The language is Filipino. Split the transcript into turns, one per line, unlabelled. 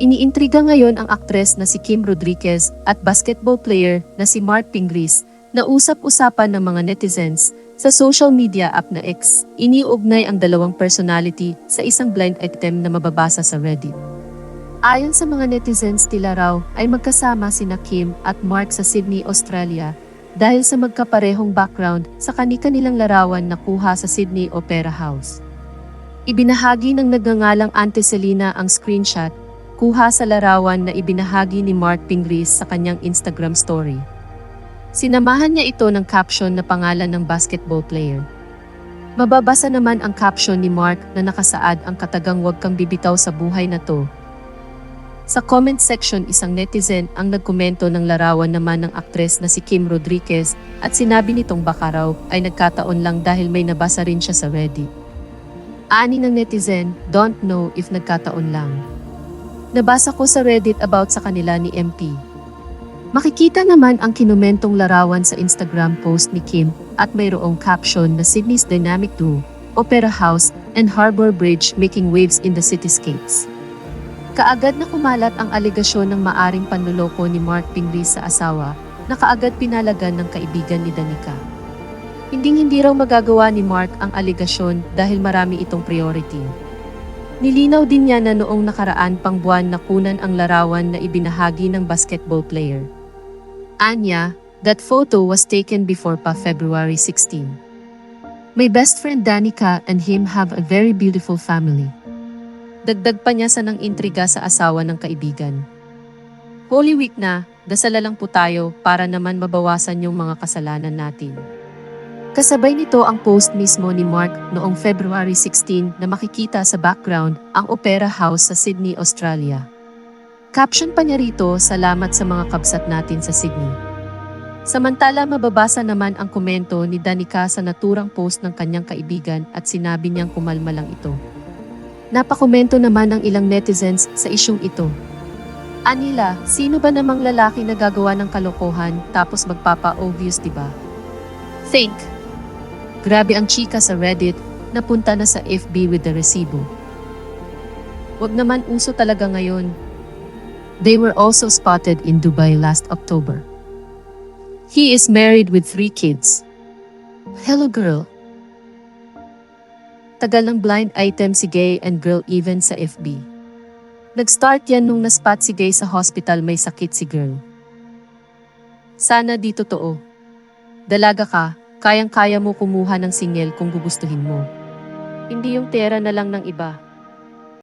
Iniintriga ngayon ang aktres na si Kim Rodriguez at basketball player na si Mark Pingris na usap-usapan ng mga netizens sa social media app na X. Iniugnay ang dalawang personality sa isang blind item na mababasa sa Reddit. Ayon sa mga netizens tila raw ay magkasama sina Kim at Mark sa Sydney, Australia dahil sa magkaparehong background sa kani-kanilang larawan na kuha sa Sydney Opera House. Ibinahagi ng nagngangalang Ante Selena ang screenshot kuha sa larawan na ibinahagi ni Mark Pingris sa kanyang Instagram story. Sinamahan niya ito ng caption na pangalan ng basketball player. Mababasa naman ang caption ni Mark na nakasaad ang katagang huwag kang bibitaw sa buhay na to. Sa comment section isang netizen ang nagkomento ng larawan naman ng aktres na si Kim Rodriguez at sinabi nitong baka raw ay nagkataon lang dahil may nabasa rin siya sa Reddit. Ani ng netizen, don't know if nagkataon lang. Nabasa ko sa Reddit about sa kanila ni MP. Makikita naman ang kinumentong larawan sa Instagram post ni Kim at mayroong caption na Sydney's Dynamic Duo, Opera House, and Harbour Bridge making waves in the cityscapes. Kaagad na kumalat ang aligasyon ng maaring panluloko ni Mark Pingris sa asawa na kaagad pinalagan ng kaibigan ni Danica. Hinding-hindi raw magagawa ni Mark ang aligasyon dahil marami itong priority. Nilinaw din niya na noong nakaraan pang buwan nakunan ang larawan na ibinahagi ng basketball player. Anya, that photo was taken before pa February 16. My best friend Danica and him have a very beautiful family. Dagdag pa niya sa ng intriga sa asawa ng kaibigan. Holy Week na, dasala lang po tayo para naman mabawasan yung mga kasalanan natin. Kasabay nito ang post mismo ni Mark noong February 16 na makikita sa background ang Opera House sa Sydney, Australia. Caption pa niya rito, salamat sa mga kabsat natin sa Sydney. Samantala mababasa naman ang komento ni Danica sa naturang post ng kanyang kaibigan at sinabi niyang kumalma lang ito. Napakomento naman ng ilang netizens sa isyong ito. Anila, sino ba namang lalaki na gagawa ng kalokohan tapos magpapa-obvious diba? Think. Grabe ang chika sa Reddit, napunta na sa FB with the resibo. Wag naman uso talaga ngayon. They were also spotted in Dubai last October. He is married with three kids. Hello girl. Tagal ng blind item si Gay and Girl even sa FB. Nag-start yan nung naspot si Gay sa hospital may sakit si Girl. Sana di totoo. Dalaga ka, kayang-kaya mo kumuha ng singil kung gugustuhin mo. Hindi yung tera na lang ng iba.